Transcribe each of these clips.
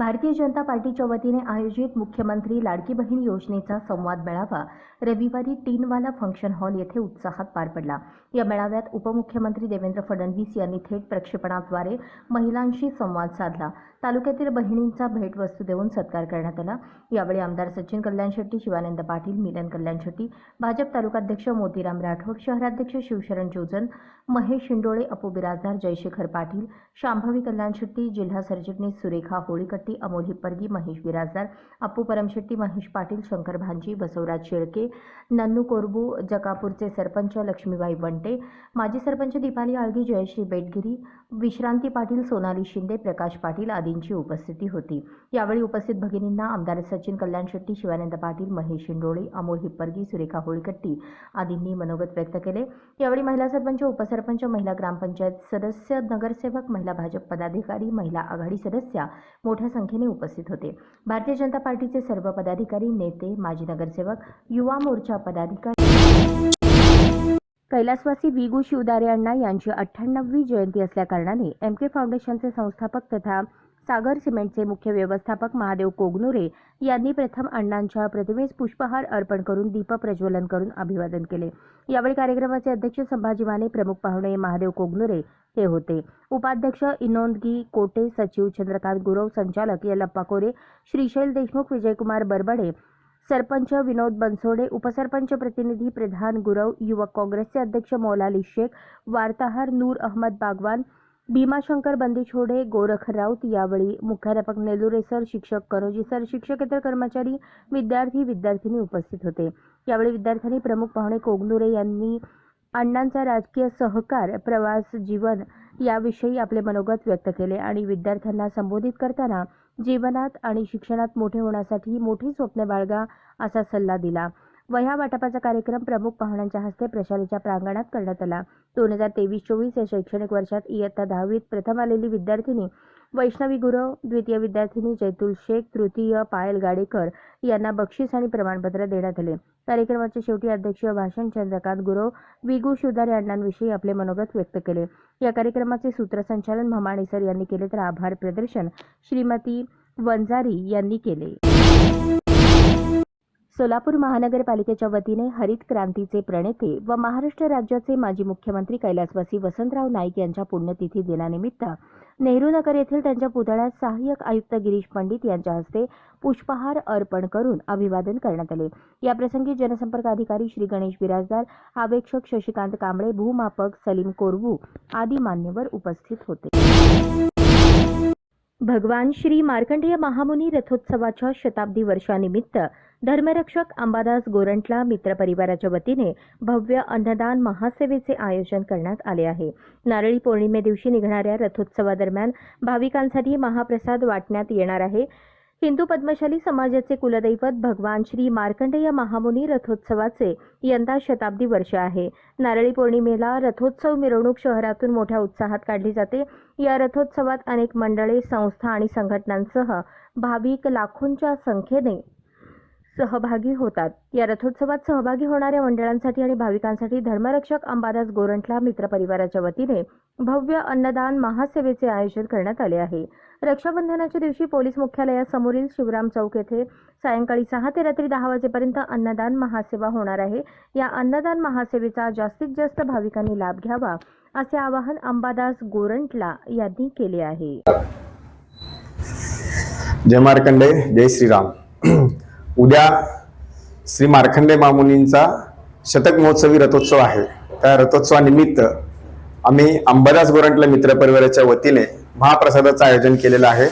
भारतीय जनता पार्टीच्या वतीने आयोजित मुख्यमंत्री लाडकी बहीण योजनेचा संवाद मेळावा रविवारी टीनवाला फंक्शन हॉल येथे उत्साहात पार पडला. या मेळाव्यात उपमुख्यमंत्री देवेंद्र फडणवीस यांनी थेट प्रक्षेपणाद्वारे महिलांशी संवाद साधला. तालुक्यातील बहिणींचा भेटवस्तू देऊन सत्कार करण्यात आला. यावेळी आमदार सचिन कल्याण शेट्टी शिवानंद पाटील मिलन कल्याण शेट्टी भाजप तालुकाध्यक्ष मोतीराम राठोड शहराध्यक्ष शिवशरण जोजन महेश शिंडोळे अपू बिराजदार जयशेखर पाटील शांभवी कल्याण शेट्टी जिल्हा सरचिटणीस सुरेखा होळीकट्टी अमोल हिप्परगी महेश बिराजदार अप्पू परमशेट्टी महेश पाटील शंकर भांजी बसवराज शेळके नन्नू कोरबू जकापूरचे सरपंच लक्ष्मीबाई बंटे माजी सरपंच दीपाली आळगी जयश्री बेटगिरी विश्रांती पाटील सोनाली शिंदे प्रकाश पाटील आदींची उपस्थिती होती. यावेळी उपस्थित भगिनींना आमदार सचिन कल्याण शेट्टी शिवानंद पाटील महेश शिंडोळे अमोल हिप्परगी सुरेखा होळीकट्टी आदींनी मनोगत व्यक्त केले. यावेळी महिला सरपंच उपसरपंच महिला ग्रामपंचायत सदस्य नगरसेवक महिला भाजप पदाधिकारी महिला आघाडी सदस्या मोठ्या संख्येने उपस्थित होते. भारतीय जनता पार्टीचे सर्व पदाधिकारी नेते माजी नगरसेवक युवा मोर्चा पदाधिकारी कैलासवासी विगू शिवदारे अण्णा यांची अठ्ठ्याण्णववी जयंती असल्याकारणाने एम के फाउंडेशनचे संस्थापक तथा सागर सिमेंटचे मुख्य व्यवस्थापक महादेव कोगनुरे यांनी प्रथम अण्णांच्या प्रतिमेस पुष्पहार अर्पण करून दीप प्रज्वलन करून अभिवादन केले. यावेळी कार्यक्रमाचे अध्यक्ष संभाजी माने प्रमुख पाहुणे महादेव कोगनुरे हे होते. उपाध्यक्ष इनोंदगी कोटे सचिव चंद्रकांत गुरव संचालक यलप्पा कोरे श्रीशैल देशमुख विजयकुमार बरबडे सरपंच विनोद बनसोडे उपसरपंच प्रतिनिधी प्रधान गुरव युवक काँग्रेसचे अध्यक्ष मौलाली शेख वार्ताहर नूर अहमद बागवान भीमाशंकर बंदिछोडे गोरख राऊत यावेळी मुख्याध्यापक नेलुरे सर शिक्षक करोजी सर शिक्षकेतर कर्मचारी विद्यार्थी विद्यार्थिनी उपस्थित होते. यावेळी विद्यार्थ्यांनी प्रमुख पाहुणे कोगनुरे यांनी अण्णांचा राजकीय सहकार प्रवास जीवन याविषयी आपले मनोगत व्यक्त केले आणि विद्यार्थ्यांना संबोधित करताना जीवनात आणि शिक्षणात मोठे होण्यासाठी मोठी स्वप्ने बाळगा असा सल्ला दिला. वह्या वाटपाचा कार्यक्रम प्रमुख पाहुण्यांच्या हस्ते प्रशालेच्या प्रांगणात करण्यात आला. दोन हजार तेवीस चोवीस या शैक्षणिक वर्षात इयत्ता दहावीत प्रथम आलेली विद्यार्थिनी वैष्णवी गुरव द्वितीय विद्यार्थिनी जैतुल शेख तृतीय पायल गाडेकर यांना बक्षीस आणि प्रमाणपत्र देण्यात आले. कार्यक्रमाच्या शेवटी अध्यक्ष भाषण चंद्रकांत गुरव विगू शिवदारे अण्णांविषयी आपले मनोगत व्यक्त केले. या कार्यक्रमाचे सूत्रसंचालन म्हमाणे सर यांनी केले तर आभार प्रदर्शन श्रीमती वंजारी यांनी केले. सोलापूर महानगरपालिकेच्या वतीने हरित क्रांतीचे प्रणेते व महाराष्ट्र राज्याचे माजी मुख्यमंत्री कैलासवासी वसंतराव नाईक यांच्या पुण्यतिथी दिनानिमित्त नेहरू नगर येथील त्यांच्या पुतळ्यात सहाय्यक आयुक्त गिरीश पंडित यांच्या हस्ते पुष्पहार अर्पण करून अभिवादन करण्यात आले. याप्रसंगी जनसंपर्क अधिकारी श्री गणेश बिराजदार अवेक्षक शशिकांत कांबळे भूमापक सलीम कोरबू आदी मान्यवर उपस्थित होते. भगवान श्री मार्कंडेय महामुनी रथोत्सवाच्या शताब्दी वर्षानिमित्त धर्मरक्षक अंबादास गोरंटला मित्र परिवाराच्या वतीने भव्य अन्नदान महासेवेचे आयोजन करण्यात आले आहे. नारळी पौर्णिमे दिवशी निघणाऱ्या रथोत्सवादरम्यान भाविकांसाठी महाप्रसाद वाटण्यात येणार आहे. हिंदू पद्मशाली समाजाचे कुलदैवत भगवान श्री मार्कंडेय महामुनी रथोत्सवाचे यंदा शताब्दी वर्ष आहे. नारळी पौर्णिमेला रथोत्सव मिरवणूक शहरातून मोठ्या उत्साहात काढली जाते. या रथोत्सवात अनेक मंडळे संस्था आणि संघटनांसह भाविक लाखोंच्या संख्येने सहभागी होतात. या रथोत्सवात सहभागी होणाऱ्या मंडळांसाठी आणि भाविकांसाठी धर्मरक्षक अंबादास गोरंटला मित्र परिवाराच्या वतीने भव्य अन्नदान महासेवेचे आयोजन करण्यात आले आहे. रक्षाबंधनाच्या दिवशी पोलीस मुख्यालयासमोरील शिवराम चौक येथे सायंकाळी सहा ते रात्री दहा वाजेपर्यंत अन्नदान महासेवा होणार आहे. या अन्नदान महासेवेचा जास्तीत जास्त भाविकांनी लाभ घ्यावा असे आवाहन अंबादास गोरंटला यांनी केले आहे. जय मार्कंडे जय श्रीराम. उद्या श्री मार्खंडे मामुनींचा शतक महोत्सवी रथोत्सव आहे. त्या रथोत्सवानिमित्त आम्ही अंबादास गोरंटला मित्र परिवाराच्या वतीने महाप्रसादाचं आयोजन केलेलं आहे.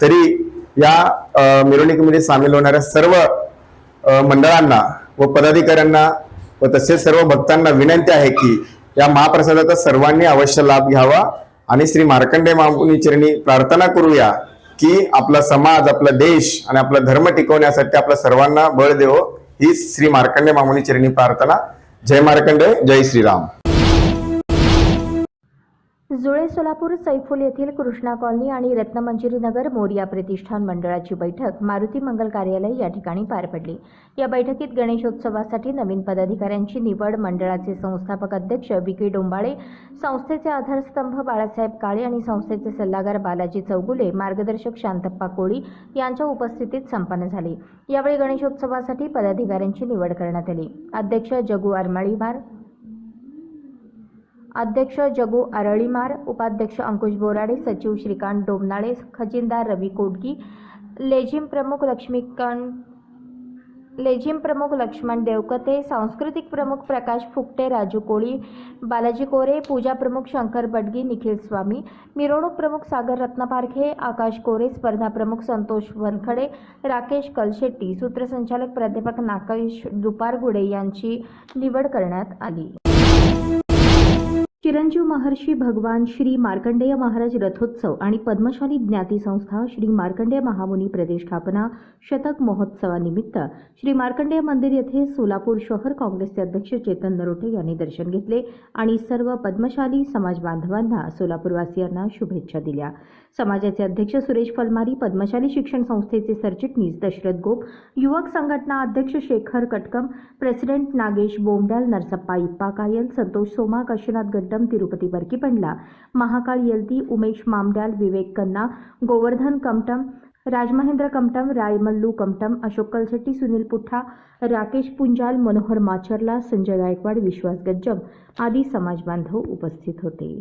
तरी या मिरवणुकीमध्ये सामील होणाऱ्या सर्व मंडळांना व पदाधिकाऱ्यांना व तसेच सर्व भक्तांना विनंती आहे की या महाप्रसादाचा सर्वांनी अवश्य लाभ घ्यावा आणि श्री मार्कंडे मामुनी चरणी प्रार्थना करूया. की आपला समाज आपला देश आणि आपला धर्म टिकवण्यासाठी आपल्या सर्वांना बळ देव ही श्री मार्कंडे मामुनी चरणी प्रार्थना. जय मार्कंडे जय श्रीराम. जुळे सोलापूर सैफुल येथील कृष्णा कॉलनी आणि रत्नमंजिरी नगर मोरिया प्रतिष्ठान मंडळाची बैठक मारुती मंगल कार्यालय या ठिकाणी पार पडली. या बैठकीत गणेशोत्सवासाठी नवीन पदाधिकाऱ्यांची निवड मंडळाचे संस्थापक अध्यक्ष विकी डोंबाळे संस्थेचे आधारस्तंभ बाळासाहेब काळे आणि संस्थेचे सल्लागार बालाजी चौगुले मार्गदर्शक शांतप्पा कोळी यांच्या उपस्थितीत संपन्न झाली. यावेळी गणेशोत्सवासाठी पदाधिकाऱ्यांची निवड करण्यात आली. अध्यक्ष जगू आरमाळीवार अध्यक्ष जगू आरळीमार उपाध्यक्ष अंकुश बोराडे सचिव श्रीकांत डोमनाळे खजिनदार रवी कोडगी लेझिम प्रमुख लक्ष्मीकांत लेझिम प्रमुख लक्ष्मण देवकते सांस्कृतिक प्रमुख प्रकाश फुकटे राजू कोळी बालाजी कोरे पूजा प्रमुख शंकर बडगी निखिल स्वामी मिरवणूक प्रमुख सागर रत्नपारखे आकाश कोरे स्पर्धा प्रमुख संतोष वनखडे राकेश कलशेट्टी सूत्रसंचालक प्राध्यापक नाकेश दुपारगुडे यांची निवड करण्यात आली. चिरंजीव महर्षी भगवान श्री मार्कंडेय महाराज रथोत्सव आणि पद्मशाली ज्ञाती संस्था श्री मार्कंडेय महामुनी प्रतिष्ठापना शतक महोत्सवानिमित्त श्री मार्कंडेय मंदिर येथे सोलापूर शहर काँग्रेसचे अध्यक्ष चेतन नरोटे यांनी दर्शन घेतले आणि सर्व पद्मशाली समाज बांधवांना सोलापूरवासियांना शुभेच्छा दिल्या. समाजाचे अध्यक्ष सुरेश फलमारी पद्मशाली शिक्षण संस्थेचे सरचिटणीस दशरथ गोप युवक संघटना अध्यक्ष शेखर कटकम प्रेसिडेंट नागेश बोमडाल नरसप्पा इप्पा कायल संतोष सोमा काशीनाथ गड्डम तिरुपती बरकीपंडला महाकाळ येलती उमेश मामड्याल विवेक कन्ना गोवर्धन कमटम राजमहेंद्र कमटम रायमल्लू कमटम अशोक कलशेट्टी सुनील पुठ्ठा राकेश पुंजाल मनोहर माचरला संजय गायकवाड विश्वास गज्जम आदी समाज बांधव उपस्थित होते.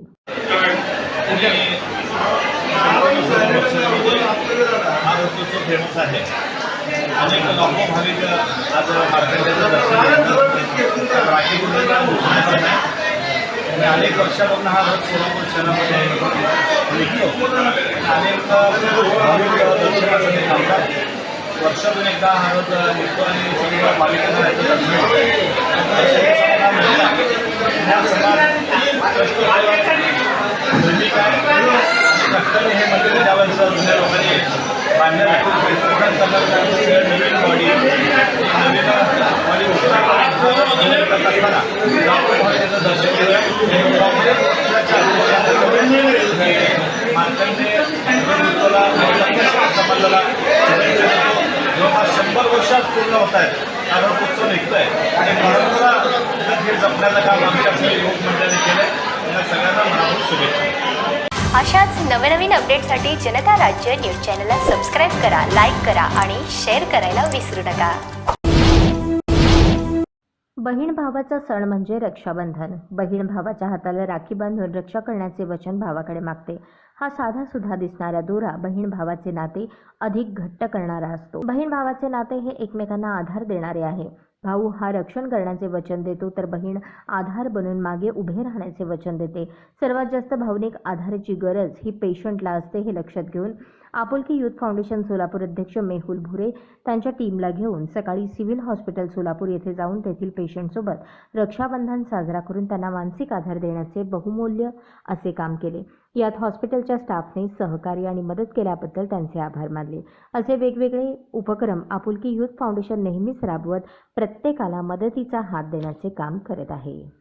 हा ऋतूचं फेमस आहे. अनेक लाखो भाविक आज मार्केटचं दर्शन घेतात राखी आणि अनेक वर्षापासून हा रथ सोलापूर शहरामध्ये निघतो अनेक भाविक दर्शनासाठी थांबतात. वर्षातून एकदा हा रथ निघतो आणि सर्व भाविकांना याचं दर्शन होतं. आणि कष्टाने हे मंदिर ज्यावेळेस जुन्या लोकांनी बांधलं विसर्जन करण्यासाठी नवीन बॉडी नवीन बॉडी उत्साह करत असताना लाखो भाविकांचं दर्शन केलं मार्कंडे हिंदुत्वाला समाजाला जवळपास शंभर वर्षात पूर्ण होत आहेत कारण उत्सव निघतोय आणि परंपरा जपण्याचं काम आमच्या सर्व युवक मंडळाने केलं त्यांना सगळ्यांना मनापूर शुभेच्छा अशाच नवनवीन अपडेटसाठी जनता राज्य न्यूज चॅनलला सबस्क्राईब करा लाईक करा आणि शेअर करायला विसरू नका. बहीण भावाचा सण म्हणजे रक्षाबंधन. बहीण भावाच्या हाताला राखी बांधून रक्षा करण्याचे वचन भावाकडे मागते. हा साधा सुद्धा दिसणारा दोरा बहीण भावाचे नाते अधिक घट्ट करणारा असतो. बहीण भावाचे नाते हे एकमेकांना आधार देणारे आहे. भाऊ हा रक्षण करण्याचे वचन देतो तर बहीण आधार बनून मागे उभे राहण्याचे वचन देते. सर्वात जास्त भावनिक आधाराची गरज ही पेशंटला असते हे लक्षात घेऊन आपुलकी युथ फाउंडेशन सोलापूर अध्यक्ष मेहुल भुरे त्यांच्या टीमला घेऊन सकाळी सिव्हिल हॉस्पिटल सोलापूर येथे जाऊन तेथील पेशंटसोबत रक्षाबंधन साजरा करून त्यांना मानसिक आधार देण्याचे बहुमूल्य असे काम केले. यात हॉस्पिटलच्या स्टाफने सहकार्य आणि मदत केल्याबद्दल त्यांचे आभार मानले. असे वेगवेगळे उपक्रम आपुलकी युथ फाउंडेशन नेहमीच राबवत प्रत्येकाला मदतीचा हात देण्याचे काम करत आहे.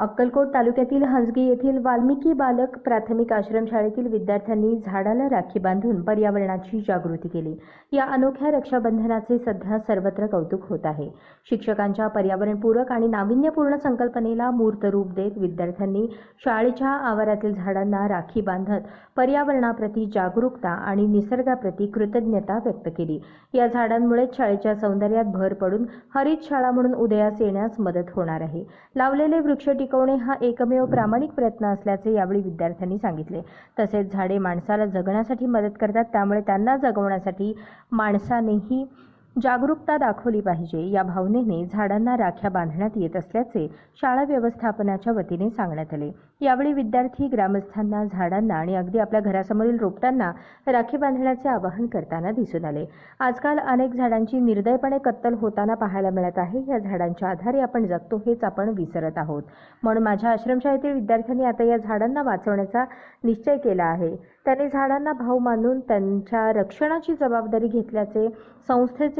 अक्कलकोट तालुक्यातील हंसगी येथील वाल्मिकी बालक प्राथमिक आश्रमशाळेतील विद्यार्थ्यांनी झाडाला राखी बांधून पर्यावरणाची जागृती केली. या अनोख्या रक्षाबंधनाचे सध्या सर्वत्र कौतुक होत आहे. शिक्षकांच्या पर्यावरणपूरक आणि नाविन्यपूर्ण संकल्पनेला मूर्त रूप देत विद्यार्थ्यांनी शाळेच्या आवारातील झाडांना राखी बांधत पर्यावरणाप्रती जागरूकता आणि निसर्गाप्रती कृतज्ञता व्यक्त केली. या झाडांमुळेच शाळेच्या सौंदर्यात भर पडून हरित शाळा म्हणून उदयास येण्यास मदत होणार आहे. लावलेले वृक्ष टिकवणे हा एकमेव प्रामाणिक प्रयत्न असल्याचे यावेळी विद्यार्थ्यांनी सांगितले. तसेच झाडे माणसाला जगण्यासाठी मदत करतात त्यामुळे त्यांना जगवण्यासाठी माणसानेही जागरूकता दाखवली पाहिजे. या भावनेने झाडांना राख्या बांधण्यात येत असल्याचे शाळा व्यवस्थापनाच्या वतीने सांगण्यात आले. यावेळी विद्यार्थी ग्रामस्थांना झाडांना आणि अगदी आपल्या घरासमोरील रोपटांना राखी बांधण्याचे आवाहन करताना दिसून आले. आजकाल अनेक झाडांची निर्दयपणे कत्तल होताना पाहायला मिळत आहे. या झाडांच्या आधारे आपण जगतो हेच आपण विसरत आहोत. म्हणून माझ्या आश्रमशाळेतील विद्यार्थ्यांनी आता या झाडांना वाचवण्याचा निश्चय केला आहे. त्यांनी झाडांना भाव मानून त्यांच्या रक्षणाची जबाबदारी घेतल्याचे संस्थेचे